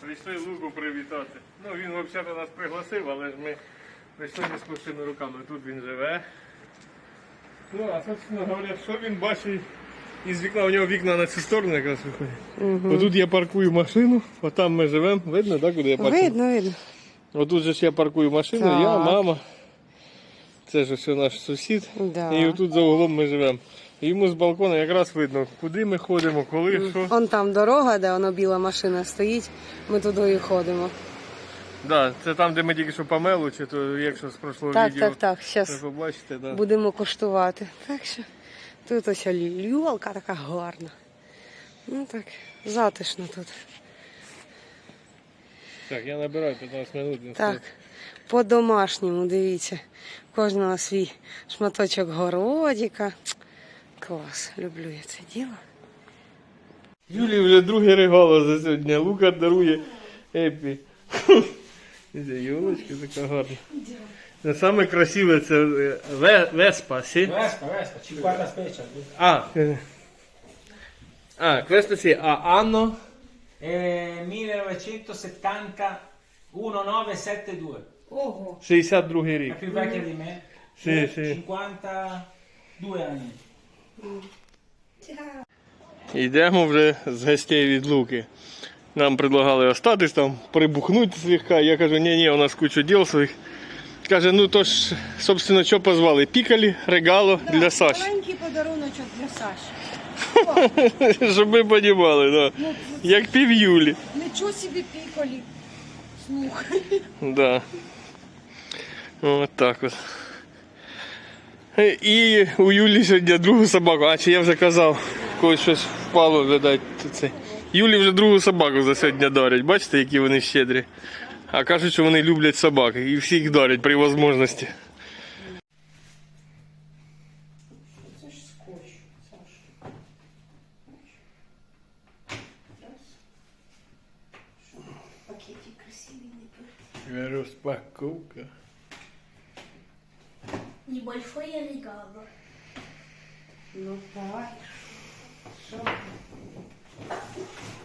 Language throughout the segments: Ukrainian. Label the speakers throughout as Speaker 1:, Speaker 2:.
Speaker 1: Прийшли Луку привітати. Ну він взагалі нас пригласив, але ж ми прийшли не з пустими руками. Тут він живе. Ну, а собственно говоря, що він бачить із вікна, у нього вікна на цю сторону якраз виходять. Отут я паркую машину, отам ми живемо. Видно, так, куди я паркую?
Speaker 2: Видно, видно.
Speaker 1: Отут же ж я паркую машину,
Speaker 2: Так.
Speaker 1: я, мама. Це ж ось наш сусід.
Speaker 2: Да.
Speaker 1: І отут за углом ми живемо. Йому з балкона якраз видно, куди ми ходимо, коли, що.
Speaker 2: Он там дорога, де воно біла машина стоїть. Ми туди і ходимо.
Speaker 1: Да, це там, де ми тільки що помелу, чи то якщо з прошлого
Speaker 2: Так,
Speaker 1: відео
Speaker 2: так, так.
Speaker 1: ви
Speaker 2: Зараз
Speaker 1: побачите, да.
Speaker 2: будемо коштувати. Так що тут ось люлька така гарна. Ну так, затишно тут.
Speaker 1: Так, я набираю 15 минут.
Speaker 2: Так, по-домашньому, дивіться. Кожного свій шматочок городика. Клас, люблю я це діло.
Speaker 1: Юлі вже друге регало за сьогодні. Лука дарує Епі. Йолочка така гарна. Це Саме красиве це е, ве- веспа, сі?
Speaker 3: Vespa, Vespa, 50 specie.
Speaker 1: А, е, а, questo sì, а anno
Speaker 3: Eh, 1970 1972.
Speaker 2: Ого.
Speaker 1: 62
Speaker 3: È
Speaker 1: рік.
Speaker 3: più vecchia di me.
Speaker 1: Sì,
Speaker 3: Eh,
Speaker 1: sì.
Speaker 3: 52 anni.
Speaker 1: Йдемо вже з гостей від Луки. Нам предлагали остатись там, прибухнути слегка. Я кажу, ні, ні, у нас куча діл своїх. Каже, ну то ж, собственно, що позвали? Пікалі, регало для Саші.
Speaker 2: Маленький подаруночок для Саші.
Speaker 1: Щоб ми понімали, да.
Speaker 2: Ну,
Speaker 1: як пів Юлі.
Speaker 2: Нічого собі піколі. Слухай.
Speaker 1: Да. От так от. І у Юлі сьогодні другу собаку. А чи я вже казав, когось щось впало, видать. Це. Юлі вже другу собаку за сьогодні дарять. Бачите, які вони щедрі. А кажуть, що вони люблять собак і всіх дарять при можливості.
Speaker 2: Це ж скотч, Саша. Пакетик красивий
Speaker 1: Розпаковка.
Speaker 4: Небольшое регало.
Speaker 2: Ну давай.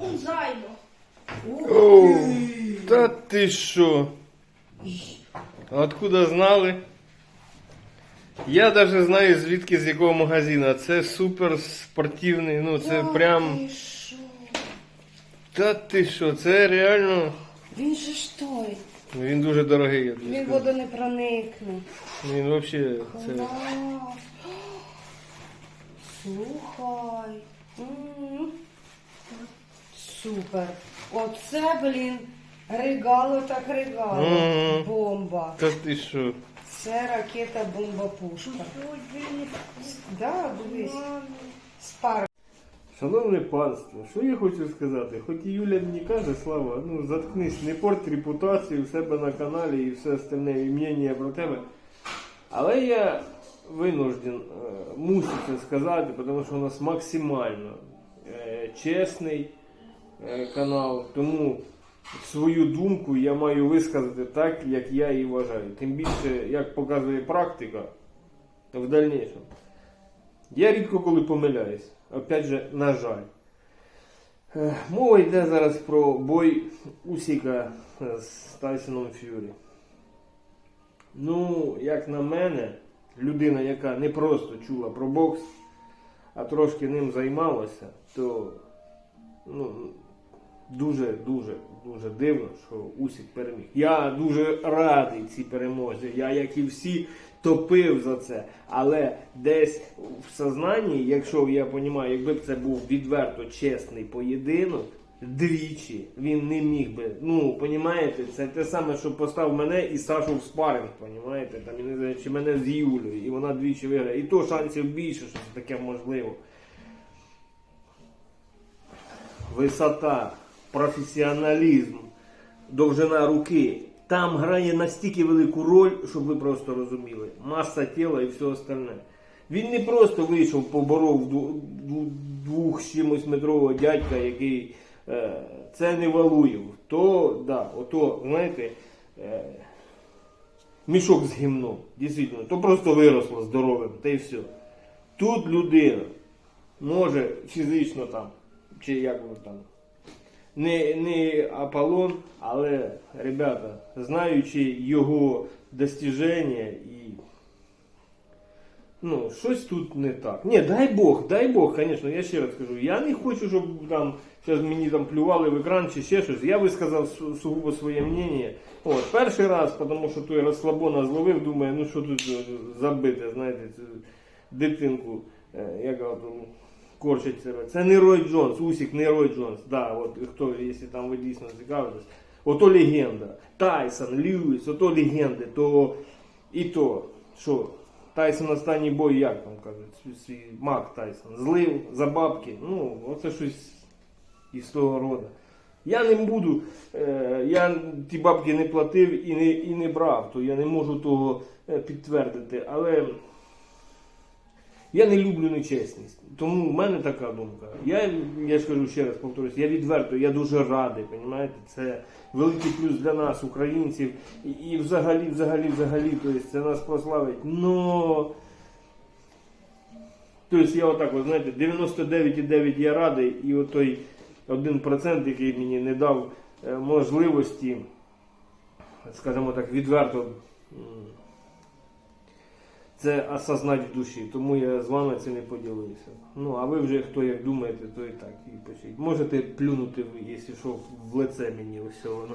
Speaker 4: Он займо.
Speaker 1: Та ти що? Откуда знали? Я навіть знаю звідки з якого магазину. Це супер спортивний, ну це прям.
Speaker 2: Ти що?
Speaker 1: Та ти що, це реально.
Speaker 2: Він же ж той.
Speaker 1: Він дуже дорогий, я тобі
Speaker 2: Він
Speaker 1: скажу.
Speaker 2: воду не проникне.
Speaker 1: Він взагалі. Це...
Speaker 2: Клас. Слухай. М. Супер. Оце, блін, регало так регало.
Speaker 1: Мгм.
Speaker 2: Бомба.
Speaker 1: Та ти що?
Speaker 2: Це ракета бомба пушка. Да, дивись. Спар.
Speaker 1: Шановне панство, що я хочу сказати? Хоч і Юля мені каже, Слава, ну заткнись, не порт репутацію в себе на каналі і все остальне і про тебе. Але я винужден, е, мусив це сказати, тому що у нас максимально е, чесний е, канал. Тому свою думку я маю висказати так, як я її вважаю. Тим більше, як показує практика в дальнішому. Я рідко коли помиляюсь. Опять же, на жаль. Е, Мова йде зараз про бой Усіка з Тайсоном Ф'юрі. Ну, як на мене, людина, яка не просто чула про бокс, а трошки ним займалася, то ну, дуже, дуже, дивно, що Усік переміг. Я дуже радий цій перемозі. Я, як і всі, топив за це. Але десь в сознанні, якщо я розумію, якби це був відверто чесний поєдинок, двічі він не міг би. Ну, понімаєте, це те саме, що постав мене і Сашу в спаринг, понімаєте? Там, я не знаю, чи мене з Юлею, і вона двічі виграє. І то шансів більше, що це таке можливо. Висота, професіоналізм, довжина руки. Там грає настільки велику роль, щоб ви просто розуміли. Маса тіла і все остальне. Він не просто вийшов, поборов двох чимось метрового дядька, який е, це не Валуєв. То, да, ото, знаєте, е, мішок з гімном. Дійсно, то просто виросло здоровим, та й все. Тут людина може фізично там, чи як воно там, не, не Аполлон, але, ребята, знаючи його достіження і. Ну, щось тут не так. Ні, дай Бог, дай Бог, звісно, я ще раз кажу, я не хочу, щоб там зараз мені там плювали в екран чи ще щось. Я висказав сугубо своє мнення. От, перший раз, тому що той розслабона зловив, думаю, ну що тут е, забити, знаєте, цю дитинку, е, як от, корчить себе. Це не Рой Джонс, Усік не Рой Джонс. Да, от хто, якщо там ви дійсно цікавитесь. Ото легенда. Тайсон, Льюіс, ото легенди, то і то, що Тайсон останній бой, як там кажуть, свій Мак Тайсон. Злив за бабки. Ну, оце щось із того роду. Я не буду, е, я ті бабки не платив і не, і не брав, то я не можу того е, підтвердити. Але я не люблю нечесність. Тому в мене така думка. Я, я ж кажу ще раз повторюсь, я відверто, я дуже радий, понімаєте? Це великий плюс для нас, українців, і, і взагалі, взагалі, взагалі, тобто це нас прославить. Но Тобто я отак, от, знаєте, 99,9 я радий, і от той 1%, який мені не дав е, можливості, скажімо так, відверто це осознати в душі. Тому я з вами це не поділився. Ну, а ви вже хто як думаєте, то і так і пишіть. Можете плюнути, якщо що, в лице мені ось воно.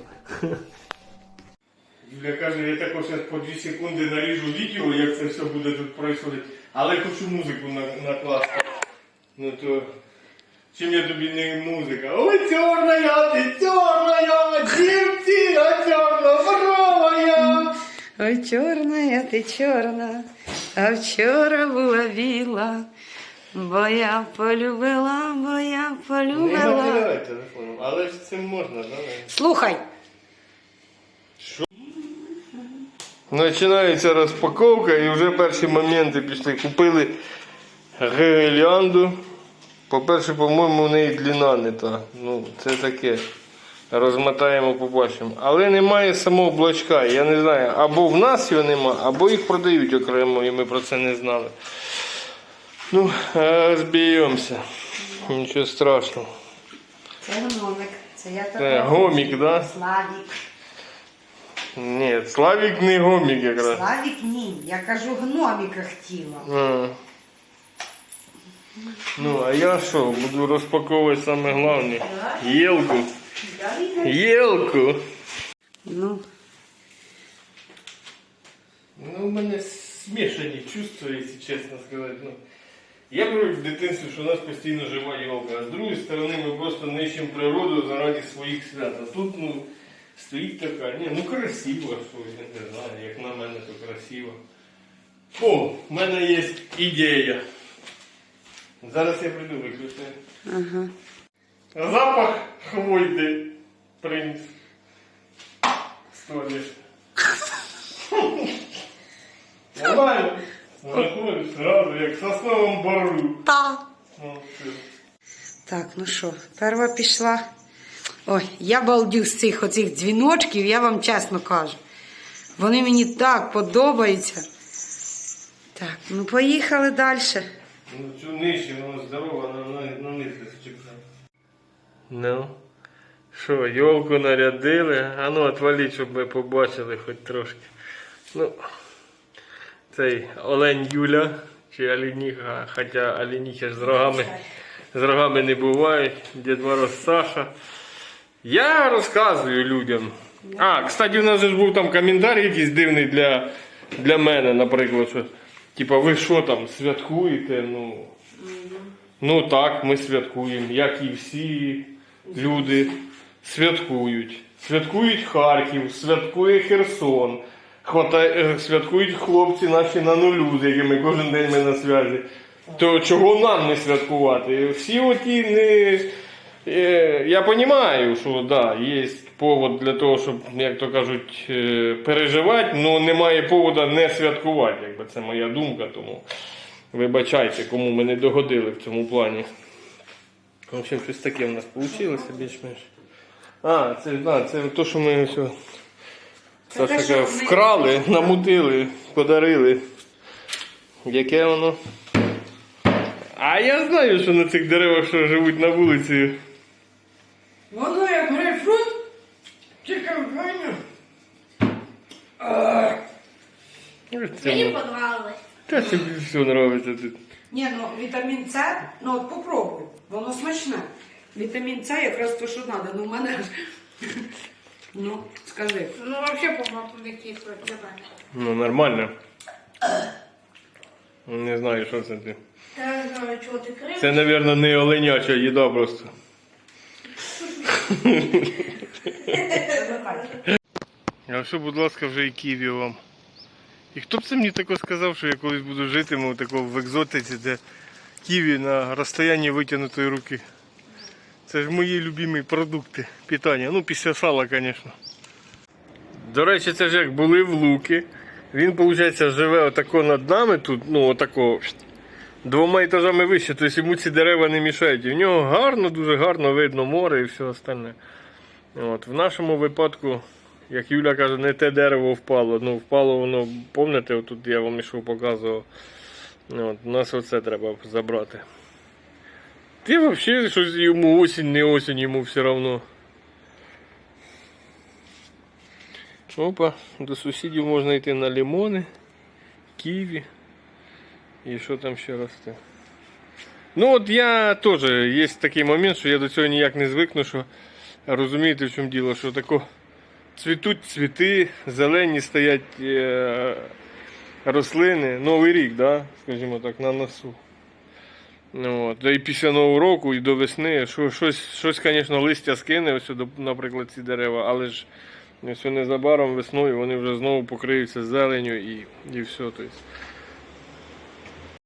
Speaker 1: Юля каже, я також зараз по 2 секунди наріжу відео, як це все буде тут происходити, але хочу музику накласти. Ну то чим я тобі не музика? Ой, чорна, ти чорна, дівці, а чорна, здорова
Speaker 2: Ой, чорна, ти чорна, а вчора була біла. Бо я полюбила, бо я
Speaker 1: Не
Speaker 2: полюбила.
Speaker 1: натеряй телефоном, але ж цим можна, да?
Speaker 2: Слухай,
Speaker 1: Починається розпаковка і вже перші моменти пішли. Купили гелянду. По-перше, по-моєму, у неї длина не та. Ну, це таке. Розмотаємо, побачимо. Але немає самого блочка. Я не знаю, або в нас його нема, або їх продають окремо, і ми про це не знали. Ну, розб'ємося. Нічого страшного.
Speaker 2: це гномик, це я
Speaker 1: Це гомік, так? Да?
Speaker 2: Славік.
Speaker 1: Ні, Славік не гомік якраз.
Speaker 2: Славік ні, я кажу гноміка хотіла.
Speaker 1: А. Ну, а я що, буду розпаковувати саме головне. Єлку. Єлку.
Speaker 2: Ну,
Speaker 1: Ну, у мене смішані чувства, якщо чесно сказати. Ну, я привик в дитинстві, що у нас постійно жива йолка, а з другої сторони ми просто нищимо природу заради своїх свят. А тут, ну, стоїть така, ні, ну красиво, що я не знаю, як на мене, то красиво. О, в мене є ідея. Зараз я прийду виключити.
Speaker 2: ага.
Speaker 1: Запах хвойди принц. Столиш. Нормально. Заходиш сразу, як сосновому бору.
Speaker 2: Та.
Speaker 1: Ну.
Speaker 2: Так, ну що, перша пішла. Ой, я балдю з цих оцих дзвіночків, я вам чесно кажу. Вони мені так подобаються. Так, ну поїхали далі.
Speaker 1: Ну, цю нижче, воно здорово, на, них чекає. Ну. Що, йолку нарядили? А ну отваліть, щоб ми побачили хоч трошки. Ну, цей олень Юля, чи оленіха, хоча оленіхи ж з рогами, з рогами не бувають. Дід Мороз Саша. Я розказую людям. А, кстати, у нас ж був там коментар якийсь дивний для, для мене, наприклад, що типа ви що там святкуєте? Ну, ну так, ми святкуємо, як і всі люди святкують. Святкують Харків, святкує Херсон. Хватає, е, святкують хлопці наші на нулю, з якими кожен день ми на зв'язі. То чого нам не святкувати? Всі оті не. Е, Я розумію, що да, є повод для того, щоб, як то кажуть, е, переживати, але немає повода не святкувати. Якби це моя думка, тому вибачайте, кому ми не догодили в цьому плані. Ну, в общем, щось таке в нас вийшло більш-менш. А, це а, це те, що ми все
Speaker 2: це те, що
Speaker 1: вкрали,
Speaker 2: ми...
Speaker 1: намутили, подарили. Яке воно? А я знаю, що на цих деревах що живуть на вулиці.
Speaker 2: Воно як грейпфрут, тільки в
Speaker 4: Мені подобалось.
Speaker 1: Та тобі все подобається тут.
Speaker 2: Ні, ну вітамін С, ну от попробуй, воно смачне. Вітамін С якраз то, що треба. Ну, в мене. ж- Ну, скажи.
Speaker 4: Ну, вообще, по-моему, не кисло для мене.
Speaker 1: Ну, нормально. Не знаю, що це ти.
Speaker 4: Та я не знаю, чого ти кривиш.
Speaker 1: Це, мабуть, не оленяча їда просто. А що, будь ласка, вже і Києві вам. І хто б це мені тако сказав, що я колись буду житиму тако в екзотиці, де ківі на розстоянні витягнутої руки. Це ж мої любимі продукти питання. Ну, після сала, звісно. До речі, це ж як були в Луки. Він, виходить, живе отако над нами тут, ну отако двома етажами вище, тобто йому ці дерева не мішають. І в нього гарно, дуже гарно видно море і все остальне. От, в нашому випадку, як Юля каже, не те дерево впало. Ну, впало воно, пам'ятаєте, отут я вам ішов показував. От, у нас оце треба забрати. Ти взагалі щось йому осінь, не осінь, йому все одно. Опа, до сусідів можна йти на лимони, ківі. І що там ще росте? Ну от я теж є такий момент, що я до цього ніяк не звикну, що розумієте в чому діло, що тако цвітуть цвіти, зелені стоять е, рослини, Новий рік, да? скажімо так, на носу. Ну, от. І після Нового року і до весни що, щось, щось, звісно, листя скине, ось, наприклад, ці дерева, але ж ось незабаром весною вони вже знову покриються зеленю і, і все. Тобто,